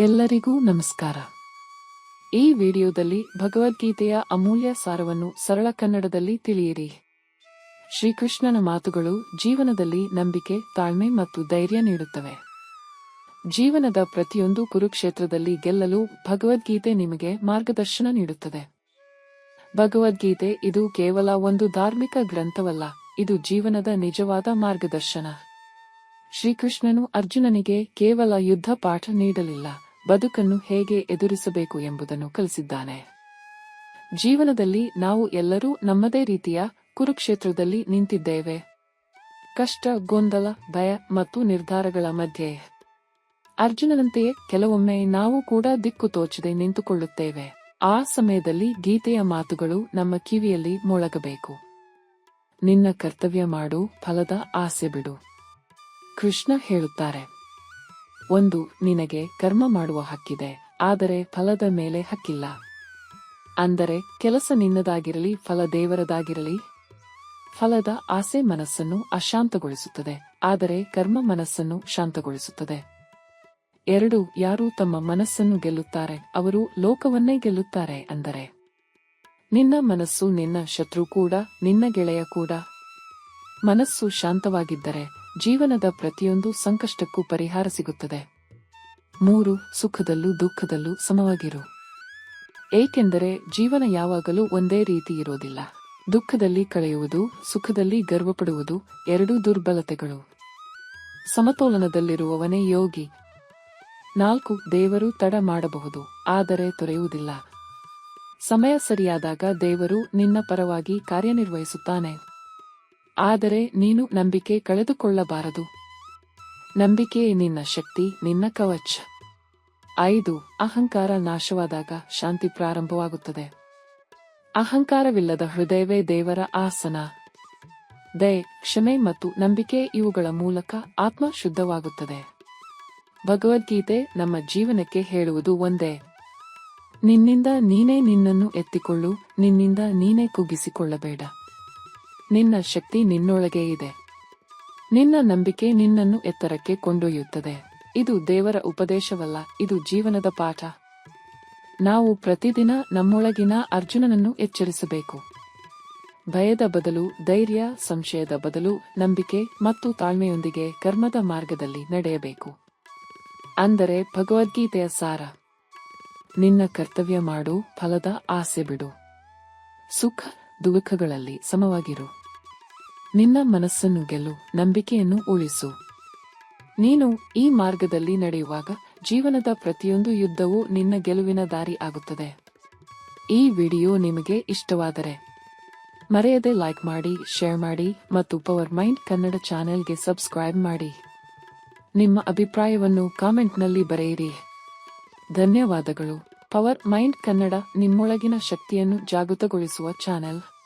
ಎಲ್ಲರಿಗೂ ನಮಸ್ಕಾರ. ಈ ವಿಡಿಯೋದಲ್ಲಿ ಭಗವದ್ಗೀತೆಯ ಅಮೂಲ್ಯ ಸಾರವನ್ನು ಸರಳ ಕನ್ನಡದಲ್ಲಿ ತಿಳಿಯಿರಿ. ಶ್ರೀಕೃಷ್ಣನ ಮಾತುಗಳು ಜೀವನದಲ್ಲಿ ನಂಬಿಕೆ, ತಾಳ್ಮೆ ಮತ್ತು ಧೈರ್ಯ ನೀಡುತ್ತವೆ. ಜೀವನದ ಪ್ರತಿಯೊಂದು ಕುರುಕ್ಷೇತ್ರದಲ್ಲಿ ಗೆಲ್ಲಲು ಭಗವದ್ಗೀತೆ ನಿಮಗೆ ಮಾರ್ಗದರ್ಶನ ನೀಡುತ್ತದೆ. ಭಗವದ್ಗೀತೆ ಇದು ಕೇವಲ ಒಂದು ಧಾರ್ಮಿಕ ಗ್ರಂಥವಲ್ಲ, ಇದು ಜೀವನದ ನಿಜವಾದ ಮಾರ್ಗದರ್ಶನ. ಶ್ರೀಕೃಷ್ಣನು ಅರ್ಜುನನಿಗೆ ಕೇವಲ ಯುದ್ಧ ಪಾಠ ನೀಡಲಿಲ್ಲ ಬದುಕನ್ನು ಹೇಗೆ ಎದುರಿಸಬೇಕು ಎಂಬುದನ್ನು ಕಲಿಸಿದ್ದಾನೆ. ಜೀವನದಲ್ಲಿ ನಾವು ಎಲ್ಲರೂ ನಮ್ಮದೇ ರೀತಿಯ ಕುರುಕ್ಷೇತ್ರದಲ್ಲಿ ನಿಂತಿದ್ದೇವೆ. ಕಷ್ಟ, ಗೊಂದಲ, ಭಯ ಮತ್ತು ನಿರ್ಧಾರಗಳ ಮಧ್ಯೆ. ಅರ್ಜುನನಂತೆಯೇ ಕೆಲವೊಮ್ಮೆ ನಾವು ಕೂಡ ದಿಕ್ಕು ತೋಚದೆ ನಿಂತುಕೊಳ್ಳುತ್ತೇವೆ. ಆ ಸಮಯದಲ್ಲಿ ಗೀತೆಯ ಮಾತುಗಳು ನಮ್ಮ ಕಿವಿಯಲ್ಲಿ ಮೊಳಗಬೇಕು. ನಿನ್ನ ಕರ್ತವ್ಯ ಮಾಡು, ಫಲದ ಆಸೆ ಬಿಡು. ಕೃಷ್ಣ ಹೇಳುತ್ತಾರೆ ಒಂದು ನಿನಗೆ ಕರ್ಮ ಮಾಡುವ ಹಕ್ಕಿದೆ, ಆದರೆ ಫಲದ ಮೇಲೆ ಹಕ್ಕಿಲ್ಲ. ಅಂದರೆ ಕೆಲಸ ನಿನ್ನದಾಗಿರಲಿ, ಫಲ ದೇವರದಾಗಿರಲಿ. ಫಲದ ಆಸೆ ಮನಸ್ಸನ್ನು ಅಶಾಂತಗೊಳಿಸುತ್ತದೆ, ಆದರೆ ಕರ್ಮ ಮನಸ್ಸನ್ನು ಶಾಂತಗೊಳಿಸುತ್ತದೆ. ಎರಡು, ಯಾರು ತಮ್ಮ ಮನಸ್ಸನ್ನು ಗೆಲ್ಲುತ್ತಾರೆ, ಅವರು ಲೋಕವನ್ನೇ ಗೆಲ್ಲುತ್ತಾರೆ ಅಂದರೆ, ನಿನ್ನ ಮನಸ್ಸು ನಿನ್ನ ಶತ್ರು ಕೂಡ, ನಿನ್ನ ಗೆಳೆಯ ಕೂಡ. ಮನಸ್ಸು ಶಾಂತವಾಗಿದ್ದರೆ ಜೀವನದ ಪ್ರತಿಯೊಂದು ಸಂಕಷ್ಟಕ್ಕೂ ಪರಿಹಾರ ಸಿಗುತ್ತದೆ. ಮೂರು, ಸುಖದಲ್ಲೂ ದುಃಖದಲ್ಲೂ ಸಮವಾಗಿರು. ಏಕೆಂದರೆ ಜೀವನ ಯಾವಾಗಲೂ ಒಂದೇ ರೀತಿ ಇರೋದಿಲ್ಲ. ದುಃಖದಲ್ಲಿ ಕಳೆಯುವುದು, ಸುಖದಲ್ಲಿ ಗರ್ವಪಡುವುದು ಎರಡೂ ದುರ್ಬಲತೆಗಳು. ಸಮತೋಲನದಲ್ಲಿರುವವನೇ ಯೋಗಿ. ನಾಲ್ಕು, ದೇವರು ತಡ ಮಾಡಬಹುದು, ಆದರೆ ತೊರೆಯುವುದಿಲ್ಲ. ಸಮಯ ಸರಿಯಾದಾಗ ದೇವರು ನಿನ್ನ ಪರವಾಗಿ ಕಾರ್ಯನಿರ್ವಹಿಸುತ್ತಾನೆ. ಆದರೆ ನೀನು ನಂಬಿಕೆ ಕಳೆದುಕೊಳ್ಳಬಾರದು. ನಂಬಿಕೆ ನಿನ್ನ ಶಕ್ತಿ, ನಿನ್ನ ಕವಚ್. ಐದು, ಅಹಂಕಾರ ನಾಶವಾದಾಗ ಶಾಂತಿ ಪ್ರಾರಂಭವಾಗುತ್ತದೆ. ಅಹಂಕಾರವಿಲ್ಲದ ಹೃದಯವೇ ದೇವರ ಆಸನ. ದಯ ಕ್ಷಮೆ ಮತ್ತು ನಂಬಿಕೆ ಇವುಗಳ ಮೂಲಕ ಆತ್ಮ ಶುದ್ಧವಾಗುತ್ತದೆ. ಭಗವದ್ಗೀತೆ ನಮ್ಮ ಜೀವನಕ್ಕೆ ಹೇಳುವುದು ಒಂದೇ. ನಿನ್ನಿಂದ ನೀನೇ ನಿನ್ನನ್ನು ಎತ್ತಿಕೊಳ್ಳು, ನಿನ್ನಿಂದ ನೀನೇ ಕುಗ್ಗಿಸಿಕೊಳ್ಳಬೇಡ. ನಿನ್ನ ಶಕ್ತಿ ನಿನ್ನೊಳಗೆ ಇದೆ. ನಿನ್ನ ನಂಬಿಕೆ ನಿನ್ನನ್ನು ಎತ್ತರಕ್ಕೆ ಕೊಂಡೊಯ್ಯುತ್ತದೆ. ಇದು ದೇವರ ಉಪದೇಶವಲ್ಲ, ಇದು ಜೀವನದ ಪಾಠ. ನಾವು ಪ್ರತಿದಿನ ನಮ್ಮೊಳಗಿನ ಅರ್ಜುನನನ್ನು ಎಚ್ಚರಿಸಬೇಕು. ಭಯದ ಬದಲು, ಧೈರ್ಯ, ಸಂಶಯದ ಬದಲು, ನಂಬಿಕೆ ಮತ್ತು ತಾಳ್ಮೆಯೊಂದಿಗೆ ಕರ್ಮದ ಮಾರ್ಗದಲ್ಲಿ ನಡೆಯಬೇಕು. ಅಂದರೆ ಭಗವದ್ಗೀತೆಯ ಸಾರ. ನಿನ್ನ ಕರ್ತವ್ಯ ಮಾಡು, ಫಲದ ಆಸೆ ಬಿಡು. ಸುಖ, ದುಃಖಗಳಲ್ಲಿ ಸಮವಾಗಿರು. ನಿನ್ನ ಮನಸ್ಸನ್ನು ಗೆಲ್ಲು, ನಂಬಿಕೆಯನ್ನು ಉಳಿಸು. ನೀನು ಈ ಮಾರ್ಗದಲ್ಲಿ ನಡೆಯುವಾಗ ಜೀವನದ ಪ್ರತಿಯೊಂದು ಯುದ್ಧವೂ ನಿನ್ನ ಗೆಲುವಿನ ದಾರಿ ಆಗುತ್ತದೆ. ಈ ವಿಡಿಯೋ ನಿಮಗೆ ಇಷ್ಟವಾದರೆ ಮರೆಯದೆ ಲೈಕ್ ಮಾಡಿ, ಶೇರ್ ಮಾಡಿ ಮತ್ತು ಪವರ್ ಮೈಂಡ್ ಕನ್ನಡ ಚಾನೆಲ್ಗೆ ಸಬ್ಸ್ಕ್ರೈಬ್ ಮಾಡಿ. ನಿಮ್ಮ ಅಭಿಪ್ರಾಯವನ್ನು ಕಾಮೆಂಟ್ನಲ್ಲಿ ಬರೆಯಿರಿ. ಧನ್ಯವಾದಗಳು. ಪವರ್ ಮೈಂಡ್ ಕನ್ನಡ ನಿಮ್ಮೊಳಗಿನ ಶಕ್ತಿಯನ್ನು ಜಾಗೃತಗೊಳಿಸುವ ಚಾನೆಲ್.